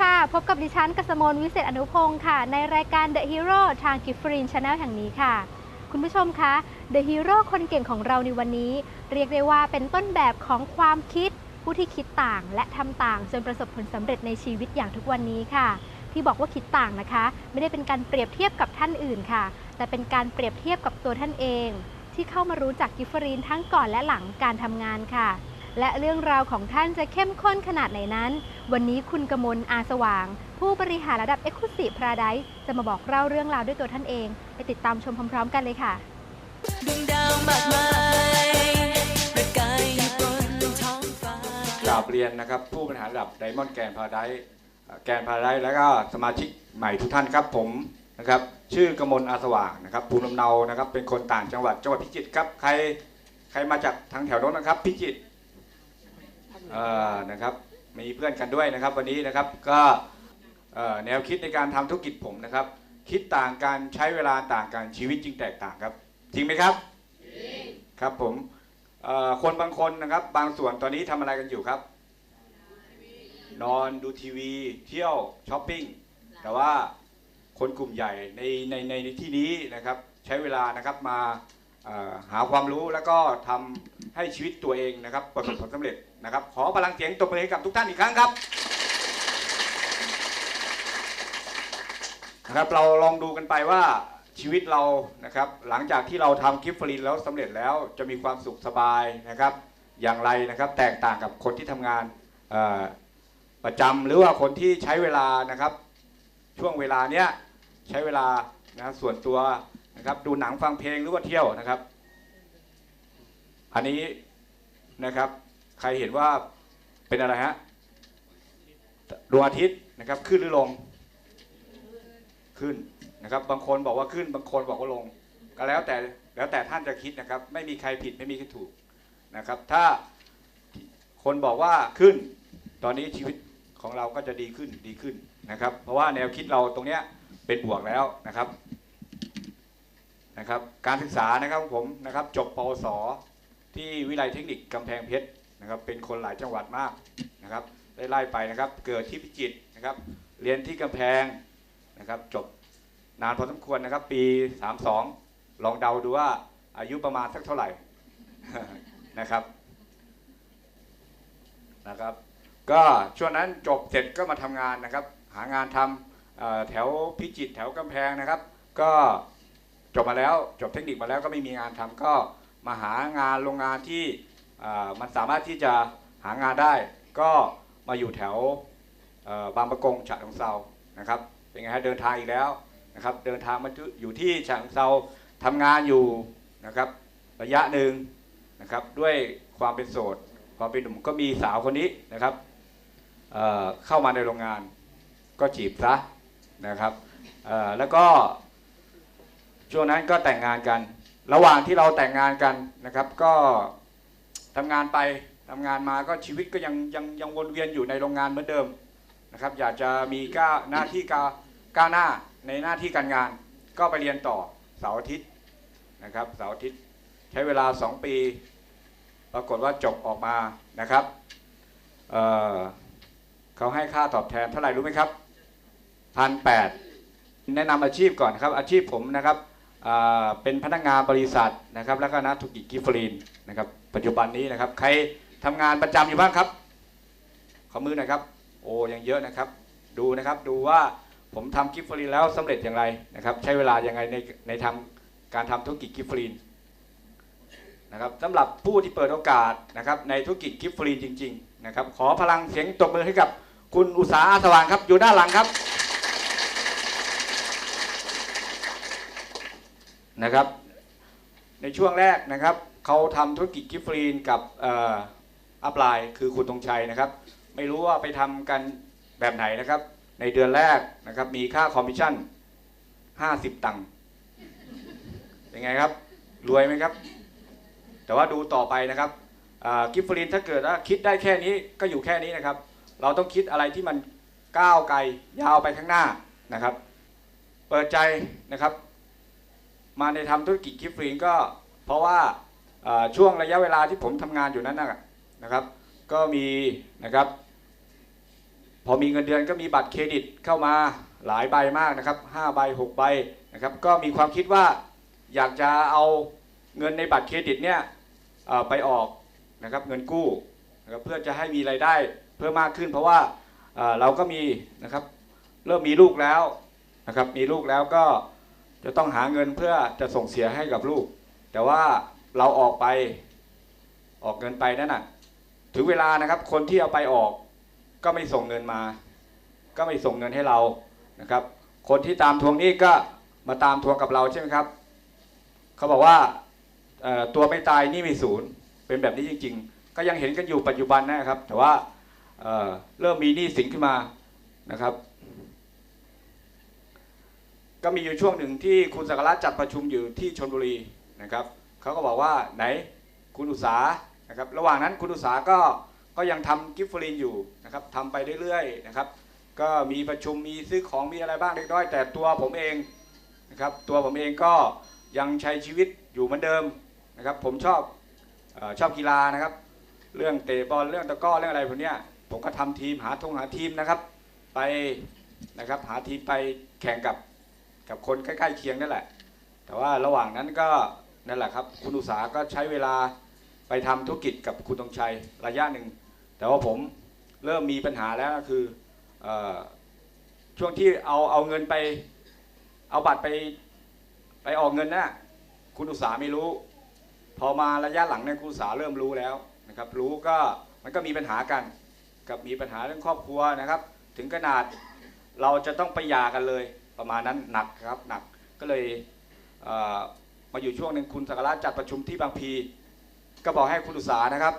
ค่ะ พบกับดิฉันกสมนวิเศษอนุพงศ์ค่ะ ในรายการ The Hero ทางกิฟฟรีนชาแนลแห่งนี้ค่ะ คุณผู้ชมคะ The Hero คนเก่งของเราในวันนี้ เรียกได้ว่าเป็นต้นแบบของความคิด ผู้ที่คิดต่างและทำต่างจนประสบผลสำเร็จในชีวิตอย่างทุกวันนี้ค่ะ ที่บอกว่าคิดต่างนะคะ ไม่ได้เป็นการเปรียบเทียบกับท่านอื่นค่ะ แต่เป็นการเปรียบเทียบกับตัวท่านเอง ที่เข้ามารู้จักกิฟฟรีนทั้งก่อนและหลังการทำงานค่ะ และเรื่องราวของท่านจะเข้มข้นขนาดไหนนั้น วันนี้คุณกมลอาสว่าง ผู้บริหารระดับ e x c l u s i v e Paradise จะมาบอกเล่าเรื่องราวด้วยตัวท่านเอง ไปติดตามชมพร้อมๆ กันเลยค่ะดวงดาวมากมายประกายอยู่บนท้องฟ้ากราบเรียนนะครับ ผู้บริหารระดับไดมอนด์แกนพาราไดแกนพาราไดแล้วก็สมาชิกใหม่ทุกท่านครับผมนะครับชื่อกมลอาสว่างนะครับภูมิลำเนานะครับเป็นคนต่างจังหวัดจังหวัดพิจิตรครับใครใครมาจากทางแถวโน้นนะครับ พิจิตร เอ่อนะครับมีเพื่อนกันด้วยนะครับ วันนี้นะครับก็เอ่อแนวคิดในการทำธุรกิจผมนะครับ คิดต่างกันใช้เวลาต่างกันชีวิตจริงแตกต่างครับ จริงไหมครับจริงครับผมเอ่อคนบางคนนะครับ บางส่วนตอนนี้ทำอะไรกันอยู่ครับ นอนดูทีวี เที่ยวช้อปปิ้งแต่ว่าคนกลุ่มใหญ่ในในในในที่นี้นะครับ ใช้เวลานะครับมา หาความรู้แล้วก็ทำให้ชีวิตตัวเองนะครับประสบผลสำเร็จนะครับ ขอพลังเสียงตบมือให้กับทุกท่านอีกครั้งครับนะครับเราลองดูกันไปว่าชีวิตเรานะครับหลังจากที่เราทำกิฟต์ฟรีนแล้วสำเร็จแล้วจะมีความสุขสบายนะครับ อย่างไรนะครับแตกต่างกับคนที่ทำงานประจำหรือว่าคนที่ใช้เวลานะครับ ช่วงเวลาเนี้ยใช้เวลานะส่วนตัว นะครับดูหนังฟังเพลงหรือว่าเที่ยวนะครับ อันนี้นะครับ ใครเห็นว่าเป็นอะไรฮะดวงอาทิตย์นะครับขึ้นหรือลงขึ้นนะครับ บางคนบอกว่าขึ้นบางคนบอกว่าลง ก็แล้วแต่แล้วแต่ท่านจะคิดนะครับ ไม่มีใครผิดไม่มีใครถูกนะครับ ถ้าคนบอกว่าขึ้น ตอนนี้ชีวิตของเราก็จะดีขึ้นดีขึ้นนะครับ เพราะว่าแนวคิดเราตรงเนี้ยเป็นบวกแล้วนะครับ นะครับการศึกษานะครับผมนะครับจบปวสที่วิไลยเทคนิคกำแพงเพชรนะครับเป็นคนหลายจังหวัดมากนะครับได้ไล่ไปนะครับเกิดที่พิจิตรนะครับเรียนที่กำแพงนะครับจบนานพอสมควรนะครับ ปี 32 ลองเดาดูว่าอายุประมาณสักเท่าไหร่นะครับนะครับ ก็ช่วงนั้นจบเสร็จก็มาทำงานนะครับ หางานทำแถวพิจิตรแถวกำแพงนะครับ ก็ บมาแล้วจบเทคนิคมาแล้วก็ไม่มีงานทำก็มาหางานโรงงานที่มันสามารถที่จะหางานได้ ก็มาอยู่แถวบางประกงฉะเชิงเซานะครับเป็นไงฮะเดินทางอีกแล้วนะครับเดินทางมาอยู่ที่ฉะเชิงเซาทำงานอยู่นะครับระยะหนึ่งนะครับด้วยความเป็นโสดพอเป็นหนุ่มก็มีสาวคนนี้นะครับเเข้ามาในโรงงานก็จีบซะนะครับแล้วก็ ช่วงนั้นก็แต่งงานกัน ระหว่างที่เราแต่งงานกันนะครับ ก็ทำงานไปทำงานมาก็ชีวิตก็ยังยังยังวนเวียนอยู่ในโรงงานเหมือนเดิมนะครับ อยากจะมีก้าวหน้าที่ก้าวก้าหน้าในหน้าที่การงาน ก็ไปเรียนต่อเสาร์อาทิตย์นะครับเสาร์อาทิตย์ใช้เวลา 2 ปี ปรากฏว่าจบออกมานะครับเเขาให้ค่าตอบแทนเท่าไหร่รู้ไหมครับพันแปดแนะนำอาชีพก่อนครับอาชีพผมนะครับ เป็นพนักงานบริษัทนะครับแล้วก็นักธุรกิจกิฟฟรีนนะครับปัจจุบันนี้นะครับใครทำงานประจำอยู่บ้างครับ ขอมือหน่อยครับ โอ้ยังเยอะนะครับ ดูนะครับดูว่าผมทำกิฟฟรีนแล้วสำเร็จอย่างไรนะครับ ใช้เวลาอยังไงในในทำการทำธุรกิจกิฟฟรีนนะครับสำหรับผู้ที่เปิดโอกาสนะครับในธุรกิจกิฟฟรีจริง ๆ นะครับ ขอพลังเสียงตบมือให้กับคุณอุตสาหสว่างครับอยู่ด้านหลังครับ นะครับ ในช่วงแรกนะครับเขาทำธุรกิจกิฟฟรีกับเอ่ออัพไลน์คือคุณตรงชัยนะครับ ไม่รู้ว่าไปทำกันแบบไหนนะครับ ในเดือนแรกนะครับมีค่าคอมมิชชั่น 50 ตังค์เป็นไงครับ รวยไหมครับ แต่ว่าดูต่อไปนะครับกิฟฟลินถ้าเกิดว่าคิดได้แค่นี้ก็อยู่แค่นี้นะครับ เราต้องคิดอะไรที่มันก้าวไกลยาวไปข้างหน้านะครับ เปิดใจนะครับ มาในทำธุรกิจกิฟฟลินก็เพราะว่าช่วงระยะเวลาที่ผมทำงานอยู่นั้นนะครับ ก็มีนะครับ พอมีเงินเดือนก็มีบัตรเครดิตเข้ามาหลายใบมากนะครับ5ใบ6ใบนะครับ ก็มีความคิดว่าอยากจะเอาเงินในบัตรเครดิตเนี่ยไปออกนะครับเงินกู้นะครับเพื่อจะให้มีรายได้เพิ่มมากขึ้น เพราะว่าเราก็มีนะครับเริ่มมีลูกแล้วนะครับมีลูกแล้วก็ จะต้องหาเงินเพื่อจะส่งเสียให้กับลูก แต่ว่าเราออกไปออกเงินไปนั่นน่ะถึงเวลานะครับ คนที่เอาไปออก ก็ไม่ส่งเงินมา ก็ไม่ส่งเงินให้เรานะครับ คนที่ตามทวงนี้ก็มาตามทวงกับเราใช่ไหมครับเขาบอกว่าตัวไม่ตายนี่ม่ศูนย์เป็นแบบนี้จริง ๆ ก็ยังเห็นกันอยู่ปัจจุบันนะครับ แต่ว่าเเริ่มมีหนี้สินขึ้นมานะครับ ก็มีอยู่ช่วงหนึ่งที่คุณสักระจัดประชุมอยู่ที่ชนบุรีนะครับเขาก็บอกว่าไหนคุณอุตสาหนะครับระหว่างนั้นคุณอุตสาก็ก็ยังทำกิฟฟรีนอยู่นะครับทำไปเรื่อยๆนะครับก็มีประชุมมีซื้อของมีอะไรบ้างเล็กน้อย แต่ตัวผมเองนะครับตัวผมเองก็ยังใช้ชีวิตอยู่เหมือนเดิมนะครับผมชอบอชอบกีฬานะครับ เรื่องเตะบอลเรื่องตะก้อเรื่องอะไรพวกเนี้ยผมก็ทำทีมหาทงหาทีมนะครับไปนะครับหาทีมไปแข่งกับ กับคนใกล้ๆเคียงนั่นแหละ แต่ว่าระหว่างนั้นก็นั่นแหละครับ คุณอุตสาก็ใช้เวลาไปทำธุรกิจกับคุณตงชัยระยะหนึ่ง แต่ว่าผมเริ่มมีปัญหาแล้วคืออช่วงที่เอาเอาเงินไป เอาบัตรไปไปออกเงินนะคุณอุตสาไม่รู้ พอมาระยะหลังเนี่ยคุณอุตสาเริ่มรู้แล้วนะครับ รู้ก็มันก็มีปัญหากัน กับมีปัญหาเรื่องครอบครัวนะครับ ถึงขนาดเราจะต้องไปหย่ากันเลย ประมาณนั้นหนักครับหนักก็เลยเมาอยู่ช่วงหนึ่งคุณสักการะจัดประชุมที่บางพี ก็บอกให้คุณอุตสานะครับ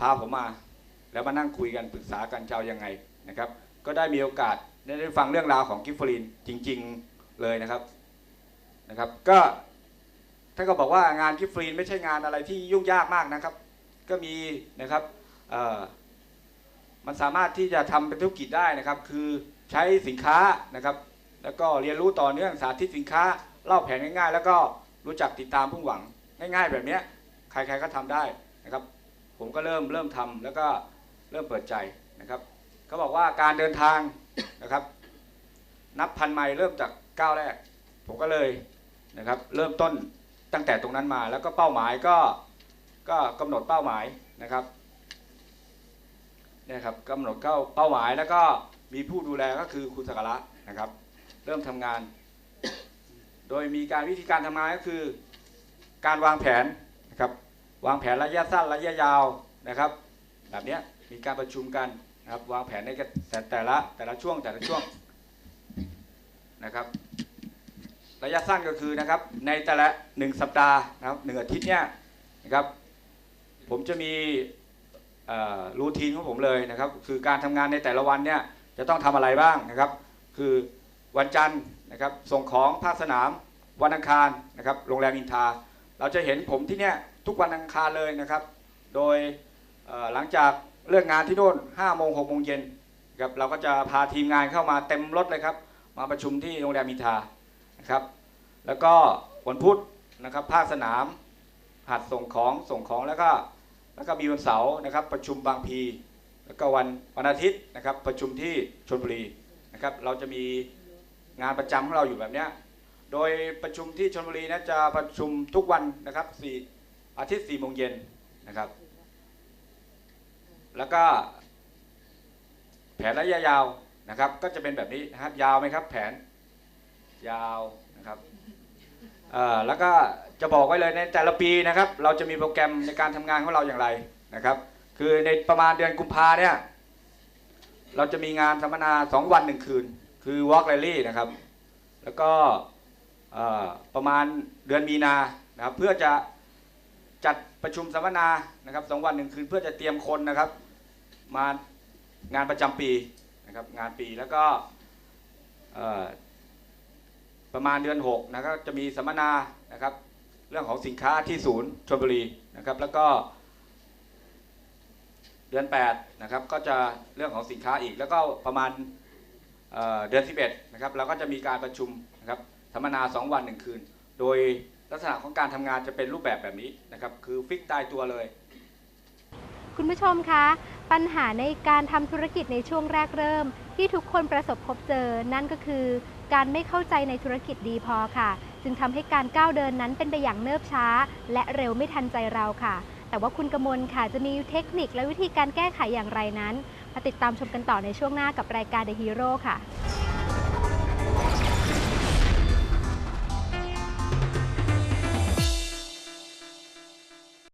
พาผมมาแล้วมานั่งคุยกันปรึกษากันจะเอายังไงนะครับ ก็ได้มีโอกาสได้ได้ฟังเรื่องราวของกิฟฟลินจริง ๆเลยนะครับนะครับ ก็ท่านก็บอกว่างานกิฟฟลินไม่ใช่งานอะไรที่ยุ่งยากมากนะครับ ก็มีนะครับมันสามารถที่จะทำเป็นธุรกิจได้นะครับ คือใช้สินค้านะครับ แล้วก็เรียนรู้ต่อเนื่องสาธิตสินค้าเล่าแผนง่ายๆ แล้วก็รู้จักติดตามผู้หวังง่ายๆ แบบนี้ใครๆก็ทำได้นะครับ ผมก็เริ่มเริ่มทำแล้วก็เริ่มเปิดใจนะครับเขาบอกว่าการเดินทางนะครับ นับพันไมล์เริ่มจากก้าวแรก ผมก็เลยนะครับ เริ่มต้นตั้งแต่ตรงนั้นมา แล้วก็เป้าหมายก็ก็กำหนดเป้าหมายนะครับเนี่ยครับกำหนดเป้าเป้าหมายแล้วก็มีผู้ดูแลก็คือคุณสกการะนะครับ เริ่มทำงาน โดยมีการวิธีการทำงานก็คือ การวางแผนนะครับวางแผนระยะสั้นระยะยาวนะครับ แบบนี้มีการประชุมกันนะครับวางแผนในแต่แต่ละแต่ละช่วงแต่ละช่วงนะครับ ระยะสั้นก็คือนะครับในแต่ละหนึ่งสัปดาห์นะครับหนือาทิตย์เนี่ยนะครับผมจะมีรูทีนของผมเลยนะครับ คือการทำงานในแต่ละวันเนี่ยจะต้องทำอะไรบ้างนะครับ คือ วันจันทร์นะครับส่งของภาคสนาม วันอังคารนะครับโรงแรมอินทา เราจะเห็นผมที่เนี่ยทุกวันอังคารเลยนะครับ โดยหลังจากเลิกงานที่โน่น5โมง6โมงเย็นครับเราก็จะพาทีมงานเข้ามาเต็มรถเลยครับ มาประชุมที่โรงแรมอินทานะครับแล้วก็วันพุธนะครับภาคสนามหัดส่งของส่งของแล้วก็แล้วก็มีวันเสาร์นะครับประชุมบางพีแล้วก็วันวันอาทิตย์นะครับประชุมที่ชลบุรีนะครับเราจะมี งานประจำของเราอยู่แบบเนี้ยโดยประชุมที่ชลบุรีนะจะประชุมทุกวันนะครับสี่อาทิตย์สี่โมงเย็นนะครับ แล้วก็แผนระยะยาวนะครับ ก็จะเป็นแบบนี้นะครับยาวไหมครับ แผนยาวนะครับแล้วก็จะบอกไว้เลยในแต่ละปีนะครับ เราจะมีโปรแกรมในการทำงานของเราอย่างไรนะครับ คือในประมาณเดือนกุมภาเนี่ยเราจะมีงานสัมมนาสองวันหนึ่งคืน คือ Walk Rally นะครับ แล้วก็ประมาณเดือนมีนานะครับ เพื่อจะจัดประชุมสัมมนานะครับสองวันหนึ่งคืนเพื่อจะเตรียมคนนะครับ มางานประจำปีนะครับงานปีแล้วก็ประมาณเดือน6นะครับจะมีสัมมนานะครับ เรื่องของสินค้าที่ศูนย์ชลบุรีนะครับ แล้วก็เดือน8นะครับก็จะเรื่องของสินค้าอีก แล้วก็ประมาณ เอ่อเดือน 11 นะครับเราก็จะมีการประชุมนะครับสัมมนา 2 วัน 1 คืน โดยลักษณะของการทำงานจะเป็นรูปแบบแบบนี้นะครับคือฟิกตายตัวเลย คุณผู้ชมคะ ปัญหาในการทำธุรกิจในช่วงแรกเริ่ม ที่ทุกคนประสบพบเจอ นั่นก็คือ การไม่เข้าใจในธุรกิจดีพอค่ะ จึงทำให้การก้าวเดินนั้นเป็นไปอย่างเนิบช้า และเร็วไม่ทันใจเราค่ะ แต่ว่าคุณกมลค่ะจะมีเทคนิคและวิธีการแก้ไขอย่างไรนั้น มาติดตามชมกันต่อในช่วงหน้ากับรายการ The Hero ค่ะ